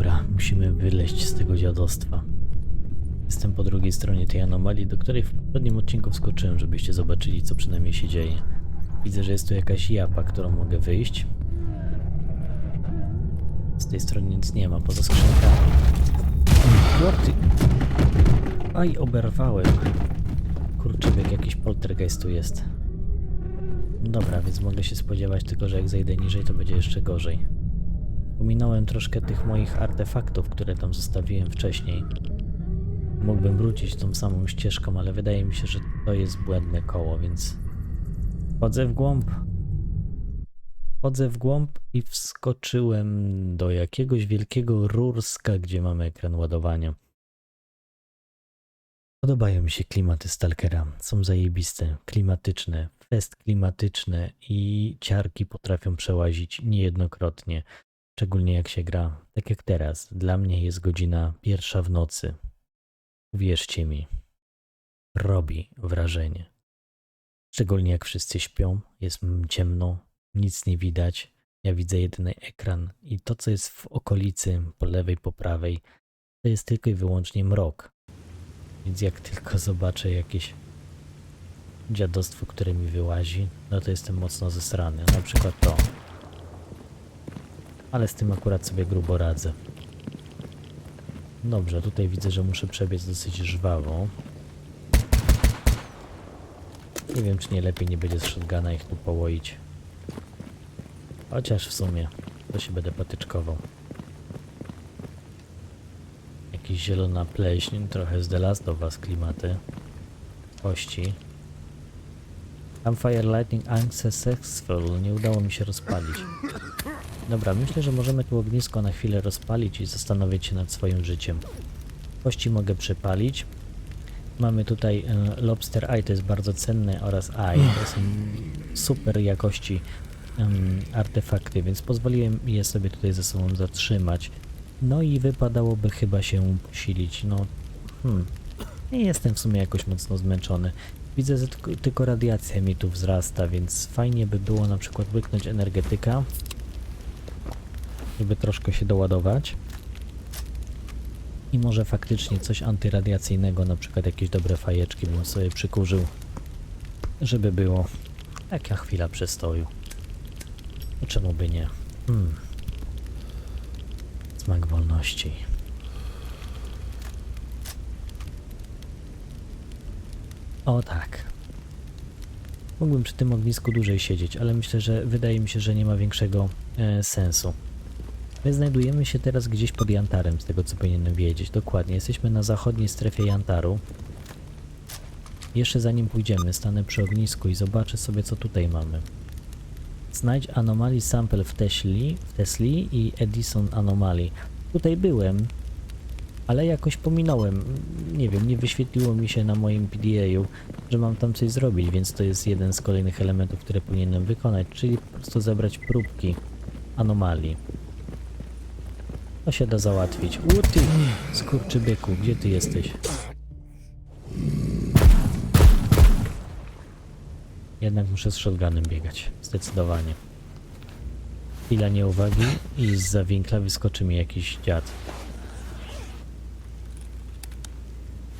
Dobra, musimy wyleźć z tego dziadostwa. Jestem po drugiej stronie tej anomalii, do której w poprzednim odcinku wskoczyłem, żebyście zobaczyli, co przynajmniej się dzieje. Widzę, że jest tu jakaś japa, którą mogę wyjść. Z tej strony nic nie ma, poza skrzynkami. Jorty! Aj, oberwałem. Kurczę, jak jakiś poltergeist tu jest. Dobra, więc mogę się spodziewać tylko, że jak zejdę niżej, to będzie jeszcze gorzej. Pominąłem troszkę tych moich artefaktów, które tam zostawiłem wcześniej. Mógłbym wrócić tą samą ścieżką, ale wydaje mi się, że to jest błędne koło, więc wchodzę w głąb. Wchodzę w głąb i wskoczyłem do jakiegoś wielkiego rurska, gdzie mamy ekran ładowania. Podobają mi się klimaty Stalkera. Są zajebiste, klimatyczne, fest klimatyczne i ciarki potrafią przełazić niejednokrotnie. Szczególnie jak się gra, tak jak teraz. Dla mnie jest godzina pierwsza w nocy. Wierzcie mi, robi wrażenie. Szczególnie jak wszyscy śpią, jest ciemno, nic nie widać. Ja widzę jedyny ekran i to, co jest w okolicy, po lewej, po prawej, to jest tylko i wyłącznie mrok. Więc jak tylko zobaczę jakieś dziadostwo, które mi wyłazi, no to jestem mocno zesrany. Na przykład to. Ale z tym akurat sobie grubo radzę. Dobrze, tutaj widzę, że muszę przebiec dosyć żwawo. Nie wiem, czy nie lepiej nie będzie z shotguna ich tu połoić. Chociaż w sumie, to się będę patyczkował. Jakiś zielona pleśń, trochę z The Last of Us klimaty. Kości. Campfire Lightning Unsuccessful. Nie udało mi się rozpalić. Dobra, myślę, że możemy tu ognisko na chwilę rozpalić i zastanowić się nad swoim życiem. Kości mogę przepalić. Mamy tutaj e, Lobster Eye, to jest bardzo cenne, oraz Eye, to są super jakości artefakty, więc pozwoliłem je sobie tutaj ze sobą zatrzymać. No i wypadałoby chyba się posilić, no hmm. Nie jestem w sumie jakoś mocno zmęczony. Widzę, że tylko, tylko radiacja mi tu wzrasta, więc fajnie by było na przykład łyknąć energetyka, żeby troszkę się doładować. I może faktycznie coś antyradiacyjnego, na przykład jakieś dobre fajeczki bym sobie przykurzył, żeby było taka chwila przestoju. No czemu by nie? Hmm. Smak wolności. O tak. Mógłbym przy tym ognisku dłużej siedzieć, ale myślę, że wydaje mi się, że nie ma większego e, sensu. My znajdujemy się teraz gdzieś pod Jantarem, z tego co powinienem wiedzieć. Dokładnie, jesteśmy na zachodniej strefie Jantaru. Jeszcze zanim pójdziemy, stanę przy ognisku i zobaczę sobie, co tutaj mamy. Znajdź Anomaly Sample w Tesli, w Tesli i Edison Anomaly. Tutaj byłem, ale jakoś pominąłem. Nie wiem, nie wyświetliło mi się na moim PDA-u, że mam tam coś zrobić, więc to jest jeden z kolejnych elementów, które powinienem wykonać, czyli po prostu zebrać próbki anomalii. To się da załatwić. U ty, skurczybyku, gdzie ty jesteś? Jednak muszę z shotgunem biegać, zdecydowanie. Chwila nieuwagi i z winkla wyskoczy mi jakiś dziad.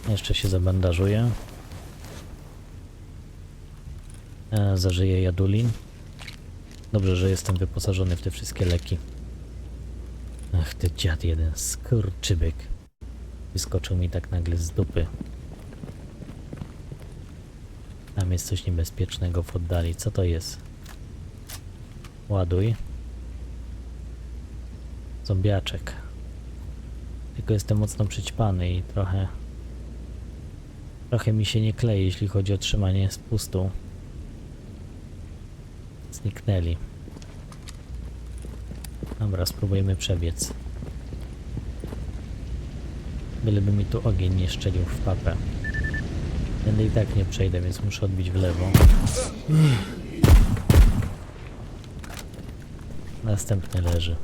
Jeszcze się zabandażuję. E, zażyję jadulin. Dobrze, że jestem wyposażony w te wszystkie leki. Ach, ty dziad jeden, skurczybyk. Wyskoczył mi tak nagle z dupy. Tam jest coś niebezpiecznego w oddali. Co to jest? Ładuj. Zombiaczek. Tylko jestem mocno przyćpany i trochę... Trochę mi się nie klei, jeśli chodzi o trzymanie spustu. Zniknęli. Dobra, spróbujemy przebiec. Byleby mi tu ogień nie szczelił w papę. Będę i tak nie przejdę, więc muszę odbić w lewo. Następny leży.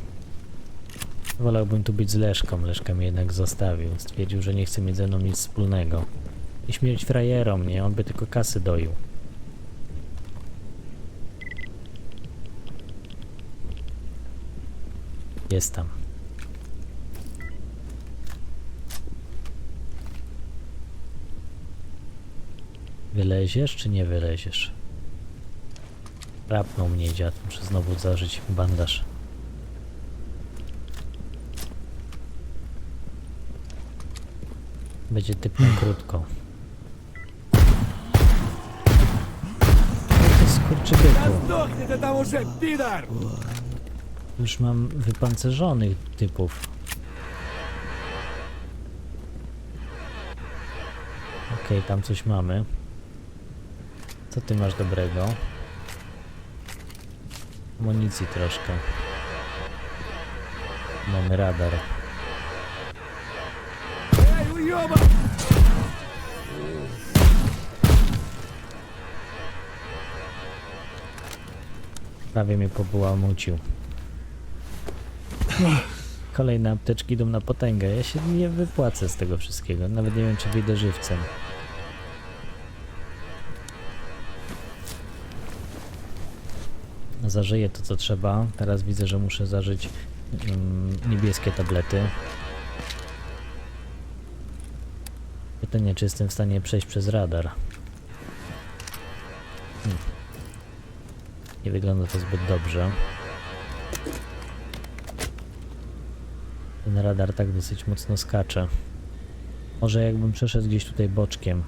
Wolałbym tu być z Leszką, Leszka mnie jednak zostawił. Stwierdził, że nie chce mieć ze mną nic wspólnego. I śmierć frajerom, nie? On by tylko kasy doił. Jest tam. Wyleziesz czy nie wyleziesz? Rapnął mnie dziad, muszę znowu zażyć bandaż. Będzie typem krótko. To jest już mam wypancerzonych typów. Okej, okay, tam coś mamy. Co ty masz dobrego? Municji troszkę. Mamy radar. Prawie mnie pobułamucił. mucił. Kolejne apteczki idą na potęgę. Ja się nie wypłacę z tego wszystkiego. Nawet nie wiem, czy wyjdę żywcem. Zażyję to, co trzeba. Teraz widzę, że muszę zażyć mm, niebieskie tablety. Pytanie, czy jestem w stanie przejść przez radar. Hmm. Nie wygląda to zbyt dobrze. Ten radar tak dosyć mocno skacze. Może jakbym przeszedł gdzieś tutaj boczkiem.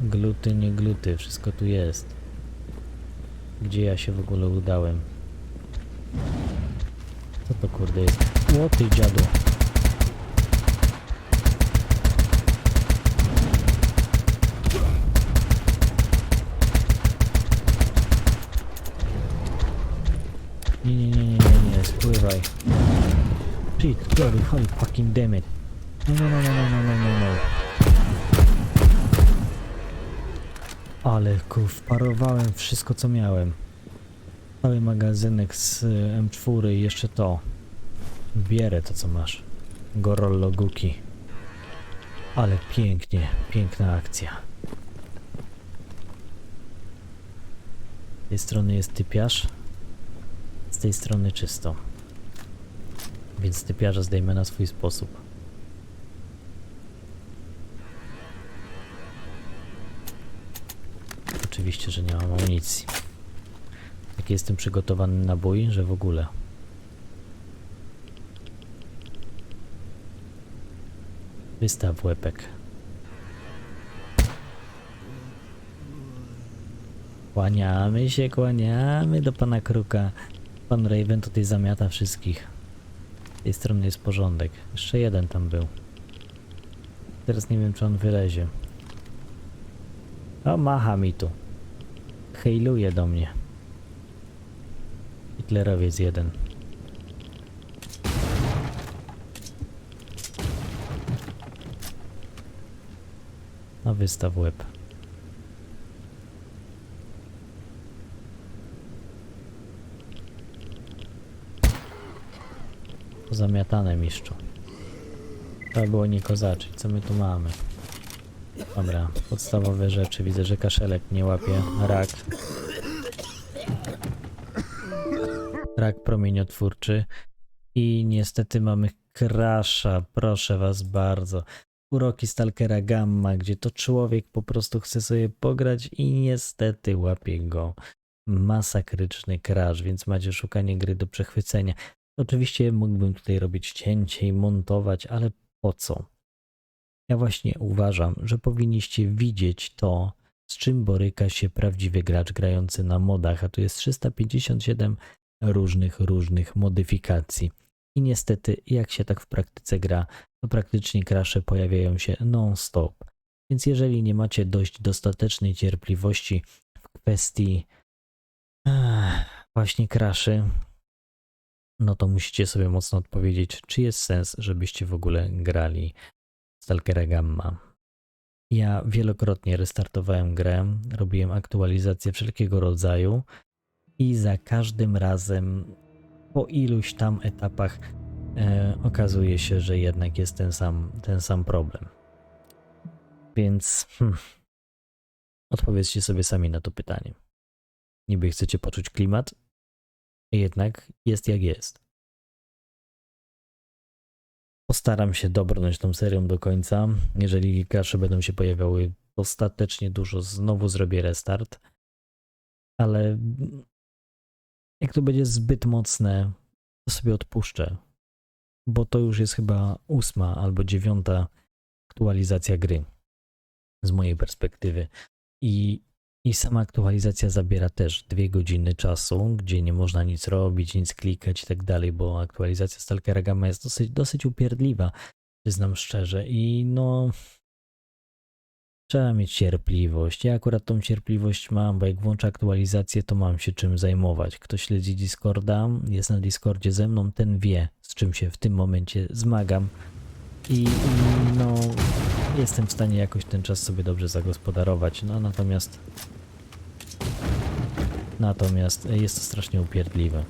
Gluty, nie gluty, wszystko tu jest. Gdzie ja się w ogóle udałem? Co to kurde jest? O ty dziadu. die. Shit, bloody holy fucking damn it. No, no, no, no, no, no, no, no, no. Ale kurw, parowałem wszystko co miałem. Cały magazynek z e, M4 i jeszcze to. Bierę to co masz. Gorollo Guki. Ale pięknie, piękna akcja. Z tej strony jest typiarz, z tej strony czysto. Więc typiarza zdejmę na swój sposób. Oczywiście, że nie mam amunicji. Taki jestem przygotowany na bój, że w ogóle. Wystaw łepek. Kłaniamy się, kłaniamy do pana Kruka. Pan Raven tutaj zamiata wszystkich. Z tej strony jest porządek. Jeszcze jeden tam był. Teraz nie wiem, czy on wylezie. O, macha mi tu. Hejluje do mnie. Hitlerowiec jeden. No wystaw łeb. Zamiatane mistrzu. Trzeba było nie kozaczyć. Co my tu mamy? Dobra, podstawowe rzeczy. Widzę, że kaszelek nie łapie. Rak. Rak promieniotwórczy. I niestety mamy krasza, proszę was bardzo. Uroki Stalkera Gamma, gdzie to człowiek po prostu chce sobie pograć i niestety łapie go masakryczny crash, więc macie szukanie gry do przechwycenia. Oczywiście mógłbym tutaj robić cięcie i montować, ale po co? Ja właśnie uważam, że powinniście widzieć to, z czym boryka się prawdziwy gracz grający na modach, a tu jest 357 różnych, różnych modyfikacji. I niestety, jak się tak w praktyce gra, to praktycznie krasze pojawiają się non-stop. Więc jeżeli nie macie dość dostatecznej cierpliwości w kwestii właśnie kraszy, no to musicie sobie mocno odpowiedzieć, czy jest sens, żebyście w ogóle grali Stalkera Gamma. Ja wielokrotnie restartowałem grę, robiłem aktualizacje wszelkiego rodzaju i za każdym razem po iluś tam etapach e, okazuje się, że jednak jest ten sam, ten sam problem. Więc hmm, odpowiedzcie sobie sami na to pytanie. Niby chcecie poczuć klimat, jednak jest jak jest. Postaram się dobrnąć tą serią do końca. Jeżeli gracze będą się pojawiały dostatecznie dużo, znowu zrobię restart. Ale jak to będzie zbyt mocne, to sobie odpuszczę. Bo to już jest chyba ósma albo dziewiąta aktualizacja gry z mojej perspektywy. I, I sama aktualizacja zabiera też dwie godziny czasu, gdzie nie można nic robić, nic klikać i tak dalej, bo aktualizacja Stalkera Gamma jest dosyć, dosyć upierdliwa, przyznam szczerze. I no. Trzeba mieć cierpliwość. Ja akurat tą cierpliwość mam, bo jak włączę aktualizację, to mam się czym zajmować. Kto śledzi Discorda, jest na Discordzie ze mną, ten wie, z czym się w tym momencie zmagam. I, no, jestem w stanie jakoś ten czas sobie dobrze zagospodarować. No natomiast. Natomiast jest to strasznie upierdliwe.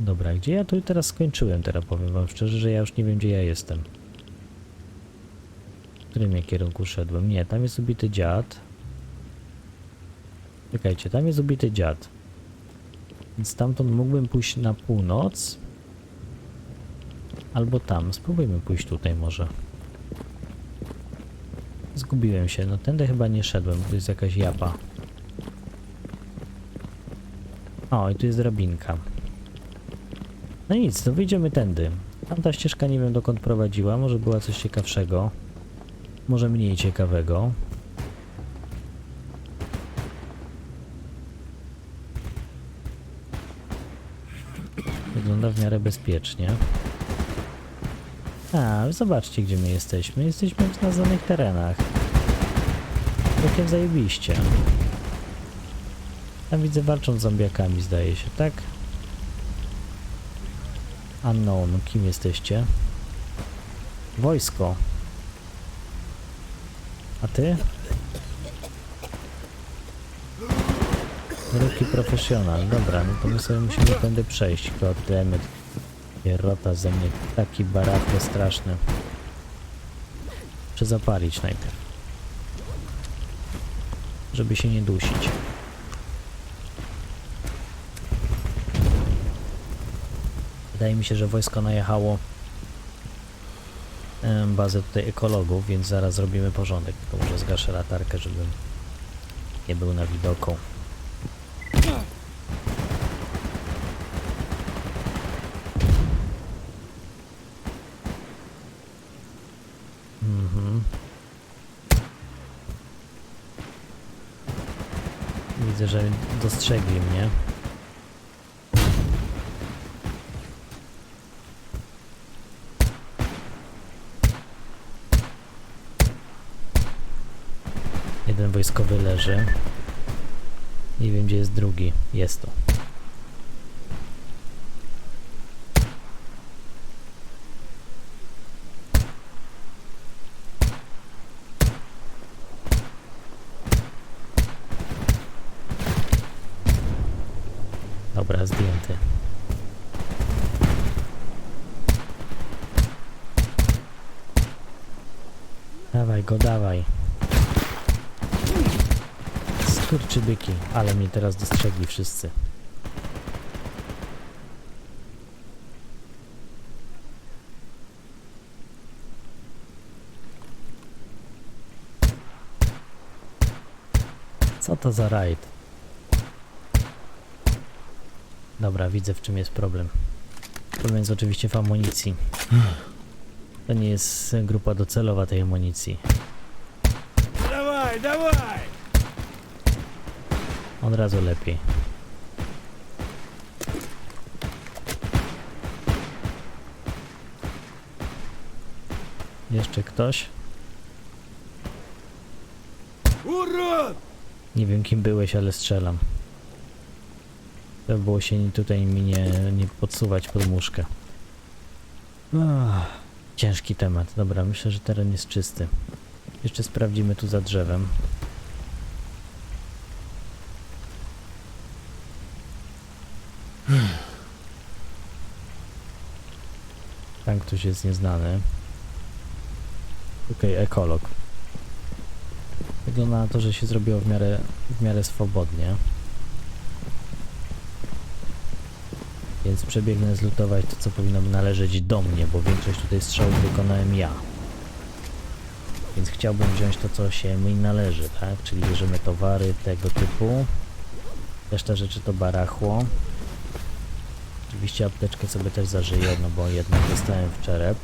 Dobra, gdzie ja tu teraz skończyłem? Teraz powiem wam szczerze, że ja już nie wiem, gdzie ja jestem. W którym ja kierunku szedłem? Nie, tam jest ubity dziad. Czekajcie, tam jest ubity dziad. Więc stamtąd mógłbym pójść na północ. Albo tam. Spróbujmy pójść tutaj może. Zgubiłem się. No tędy chyba nie szedłem. Tu jest jakaś japa. O, i tu jest drabinka. No nic, to wyjdziemy tędy. Tamta ścieżka nie wiem dokąd prowadziła. Może była coś ciekawszego. Może mniej ciekawego. Wygląda w miarę bezpiecznie. A, zobaczcie gdzie my jesteśmy. Jesteśmy w naznanych terenach. Całkiem zajebiście. Tam widzę walczą z zombiakami zdaje się, tak? Unknown, kim jesteście? Wojsko. A ty? Ruki profesjonal. Dobra, no to my sobie musimy tędy przejść. Goddammit. Pierrota ze mnie. Taki barachły straszny. Muszę zapalić najpierw. Żeby się nie dusić. Wydaje mi się, że wojsko najechało bazę tutaj ekologów, więc zaraz zrobimy porządek. Tylko może zgaszę latarkę, żebym nie był na widoku. Widzę, że dostrzegli mnie. Jeden wojskowy leży. Nie wiem, gdzie jest drugi. Jest to. Dobra, zdjęty. Dawaj go, dawaj. Skurczybyki, ale mnie teraz dostrzegli wszyscy. Co to za rajd? Dobra, widzę w czym jest problem. Problem jest oczywiście w amunicji. To nie jest grupa docelowa tej amunicji. od razu lepiej. Jeszcze ktoś? Nie wiem kim byłeś, ale strzelam. To było się tutaj mi nie, nie podsuwać pod muszkę. Ciężki temat. Dobra, myślę, że teren jest czysty. Jeszcze sprawdzimy tu za drzewem. Tam ktoś jest nieznany. Okej, ekolog. Wygląda na to, że się zrobiło w miarę, w miarę swobodnie. Więc przebiegnę zlutować to, co powinno należeć do mnie, bo większość tutaj strzałów wykonałem ja. Więc chciałbym wziąć to, co się mi należy, tak? Czyli bierzemy towary tego typu. Reszta rzeczy to barachło. Oczywiście apteczkę sobie też zażyję, no bo jednak dostałem w czerep.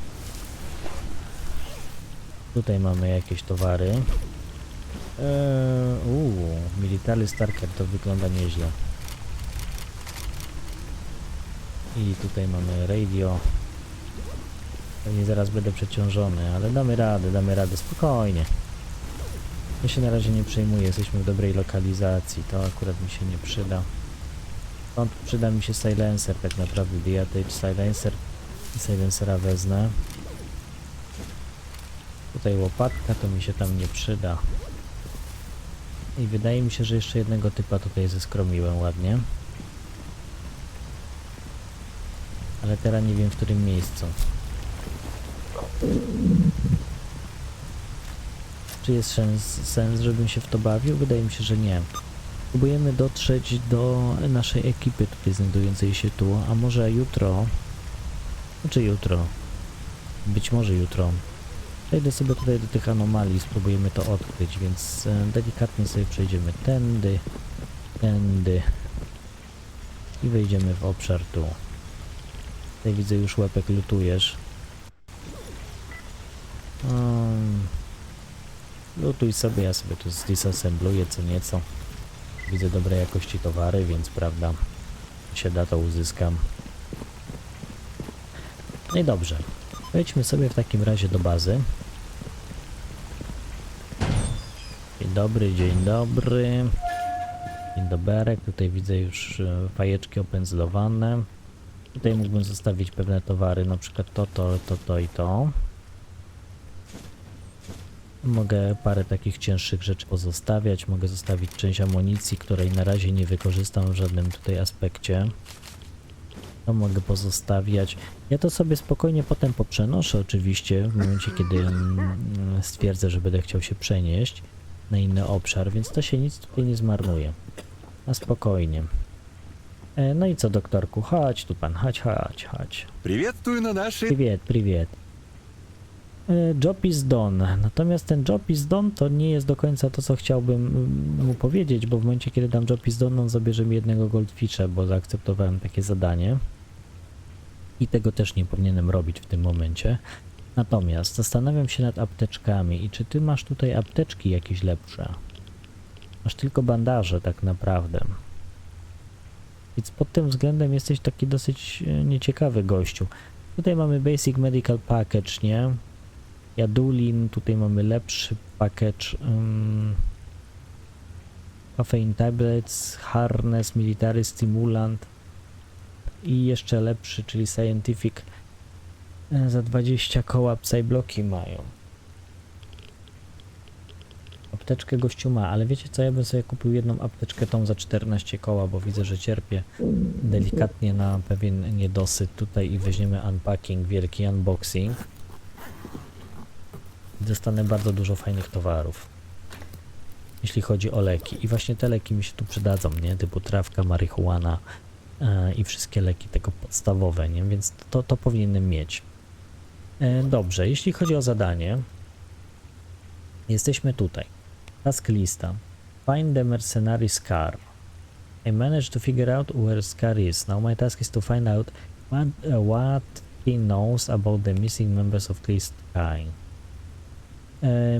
Tutaj mamy jakieś towary. Eee, Military Starker to wygląda nieźle. I tutaj mamy radio. Pewnie zaraz będę przeciążony, ale damy radę, damy radę, spokojnie. Ja się na razie nie przejmuję, jesteśmy w dobrej lokalizacji, to akurat mi się nie przyda. Stąd przyda mi się silencer tak naprawdę, Diatage silencer i silencera wezmę. Tutaj łopatka to mi się tam nie przyda. I wydaje mi się, że jeszcze jednego typa tutaj zeskromiłem ładnie. Ale teraz nie wiem w którym miejscu. Czy jest sens, sens, żebym się w to bawił? Wydaje mi się, że nie. Próbujemy dotrzeć do naszej ekipy tutaj znajdującej się tu, a może jutro, znaczy jutro, być może jutro, przejdę sobie tutaj do tych anomalii, spróbujemy to odkryć, więc e, delikatnie sobie przejdziemy tędy, tędy i wejdziemy w obszar tu. Tutaj widzę już łepek lutujesz. Um, lutuj sobie, ja sobie tu zdisassembluję co nieco. Widzę dobrej jakości towary, więc prawda, się da to uzyskam. No i dobrze. Wejdźmy sobie w takim razie do bazy. Dzień dobry, dzień dobry. Dzień doberek. Tutaj widzę już e, fajeczki opędzlowane. Tutaj mógłbym zostawić pewne towary, na przykład to, to, to, to i to. Mogę parę takich cięższych rzeczy pozostawiać. Mogę zostawić część amunicji, której na razie nie wykorzystam w żadnym tutaj aspekcie. To mogę pozostawiać. Ja to sobie spokojnie potem poprzenoszę oczywiście, w momencie kiedy mm, stwierdzę, że będę chciał się przenieść na inny obszar, więc to się nic tutaj nie zmarnuje. A spokojnie. E, no i co doktorku, chodź tu pan, chodź, chodź, chodź. Приветствую на нашей... Привет, привет. E, Job is done. Natomiast ten job is done to nie jest do końca to, co chciałbym mm, mu powiedzieć, bo w momencie, kiedy dam job is done, on zabierze mi jednego goldfisha, bo zaakceptowałem takie zadanie. I tego też nie powinienem robić w tym momencie. Natomiast zastanawiam się nad apteczkami i czy ty masz tutaj apteczki jakieś lepsze? Masz tylko bandaże tak naprawdę. Więc pod tym względem jesteś taki dosyć e, nieciekawy gościu. Tutaj mamy Basic Medical Package, nie? Jadulin, tutaj mamy lepszy package. Um, Caffeine Tablets, Harness, Military Stimulant i jeszcze lepszy, czyli Scientific. E, Za 20 koła Psybloki mają. Apteczkę gościu ma, ale wiecie co, ja bym sobie kupił jedną apteczkę tą za 14 koła, bo widzę, że cierpię delikatnie na pewien niedosyt tutaj i weźmiemy unpacking, wielki unboxing. Dostanę bardzo dużo fajnych towarów. Jeśli chodzi o leki. I właśnie te leki mi się tu przydadzą, nie? Typu trawka, marihuana e, i wszystkie leki tego podstawowe, nie? Więc to, to powinienem mieć. E, dobrze, jeśli chodzi o zadanie, jesteśmy tutaj. Task lista. Find the mercenary Scar. I managed to figure out where Scar is. Now my task is to find out what, uh, what he knows about the missing members of Clear Sky.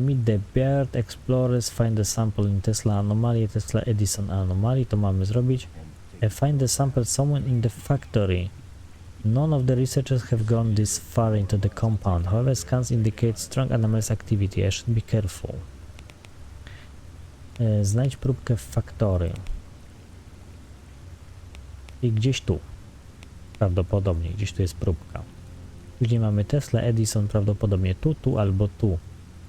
Meet the Beard Explorers, find the sample in Tesla Anomaly, Tesla Edison Anomaly, to mamy zrobić. Uh, find the sample somewhere in the factory. None of the researchers have gone this far into the compound. However, scans indicate strong anomalous activity. I should be careful. E, Znajdź próbkę w faktory. I gdzieś tu. Prawdopodobnie, gdzieś tu jest próbka. Później mamy Tesla, Edison, prawdopodobnie tu, tu albo tu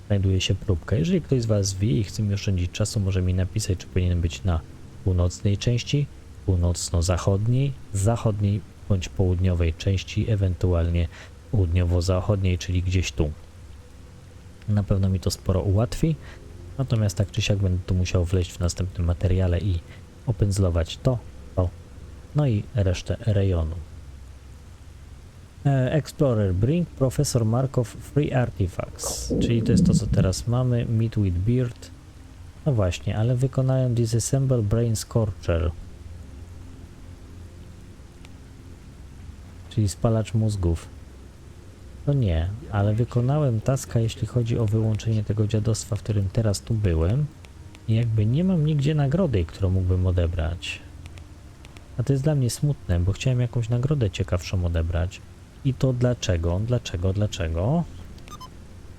znajduje się próbka. Jeżeli ktoś z Was wie i chce mi oszczędzić czasu, może mi napisać, czy powinien być na północnej części, północno-zachodniej, zachodniej bądź południowej części, ewentualnie południowo-zachodniej, czyli gdzieś tu. Na pewno mi to sporo ułatwi. Natomiast tak czy siak będę tu musiał wleźć w następnym materiale i opędzlować to, to, no i resztę rejonu. E, Explorer, bring Professor Markov free artifacts, czyli to jest to, co teraz mamy. Meet with Beard. No właśnie, ale wykonałem Disassemble Brain Scorcher. Czyli spalacz mózgów. No nie, ale wykonałem taska, jeśli chodzi o wyłączenie tego dziadostwa, w którym teraz tu byłem. I jakby nie mam nigdzie nagrody, którą mógłbym odebrać. A to jest dla mnie smutne, bo chciałem jakąś nagrodę ciekawszą odebrać. I to dlaczego? Dlaczego? Dlaczego?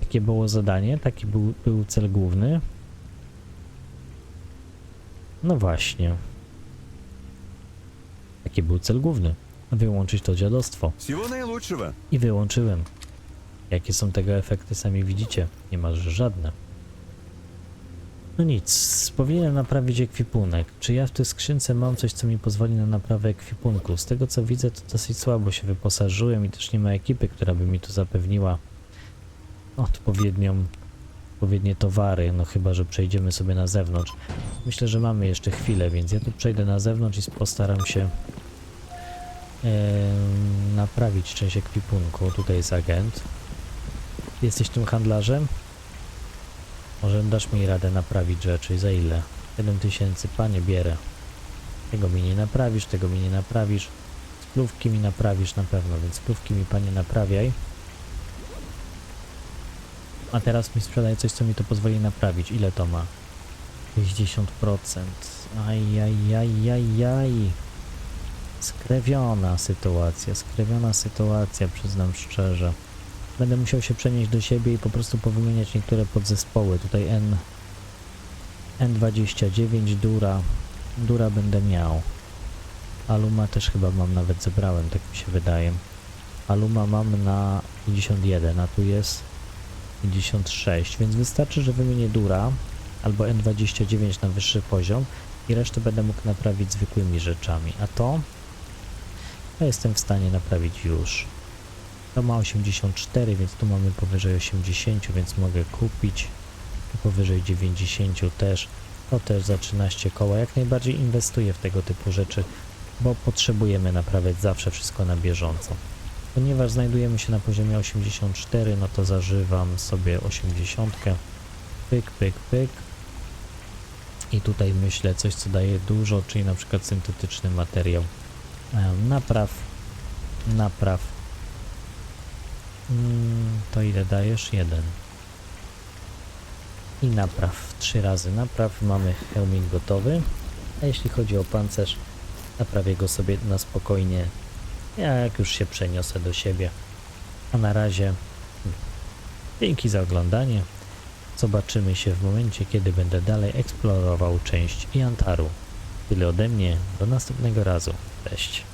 Takie było zadanie, taki był, był cel główny. No właśnie. Taki był cel główny. Wyłączyć to dziadostwo. I wyłączyłem. Jakie są tego efekty sami widzicie. Niemalże żadne. No nic, powinienem naprawić ekwipunek. Czy ja w tej skrzynce mam coś, co mi pozwoli na naprawę ekwipunku? Z tego co widzę, to dosyć słabo się wyposażyłem i też nie ma ekipy, która by mi tu zapewniła odpowiednią, odpowiednie towary, no chyba, że przejdziemy sobie na zewnątrz. Myślę, że mamy jeszcze chwilę, więc ja tu przejdę na zewnątrz i postaram się naprawić część ekwipunku. Tutaj jest agent. Jesteś tym handlarzem? Może dasz mi radę naprawić rzeczy. Za ile? 7000, panie, bierę. Tego mi nie naprawisz, tego mi nie naprawisz. Splówki mi naprawisz na pewno, więc splówki mi panie naprawiaj. A teraz mi sprzedaj coś, co mi to pozwoli naprawić. Ile to ma? 60%. Ajajajajaj. Skrewiona sytuacja, skrewiona sytuacja, przyznam szczerze. Będę musiał się przenieść do siebie i po prostu powymieniać niektóre podzespoły. Tutaj N, N29, Dura. Dura będę miał. Aluma też chyba mam, nawet zebrałem, tak mi się wydaje. Aluma mam na 51, a tu jest 56, więc wystarczy, że wymienię Dura albo N29 na wyższy poziom i resztę będę mógł naprawić zwykłymi rzeczami. A to, to jestem w stanie naprawić już. To ma 84, więc tu mamy powyżej 80, więc mogę kupić. Powyżej 90 też. To też za 13 koła. Jak najbardziej inwestuję w tego typu rzeczy, bo potrzebujemy naprawiać zawsze wszystko na bieżąco. Ponieważ znajdujemy się na poziomie 84, no to zażywam sobie 80. Pyk, pyk, pyk. I tutaj myślę coś, co daje dużo, czyli na przykład syntetyczny materiał. Em, Napraw, napraw. Mm, to ile dajesz? Jeden. I napraw. Trzy razy napraw. Mamy hełmik gotowy. A jeśli chodzi o pancerz, naprawię go sobie na spokojnie. Jak już się przeniosę do siebie. A na razie mm, dzięki za oglądanie. Zobaczymy się w momencie, kiedy będę dalej eksplorował część Iantaru. Tyle ode mnie. Do następnego razu. Cześć.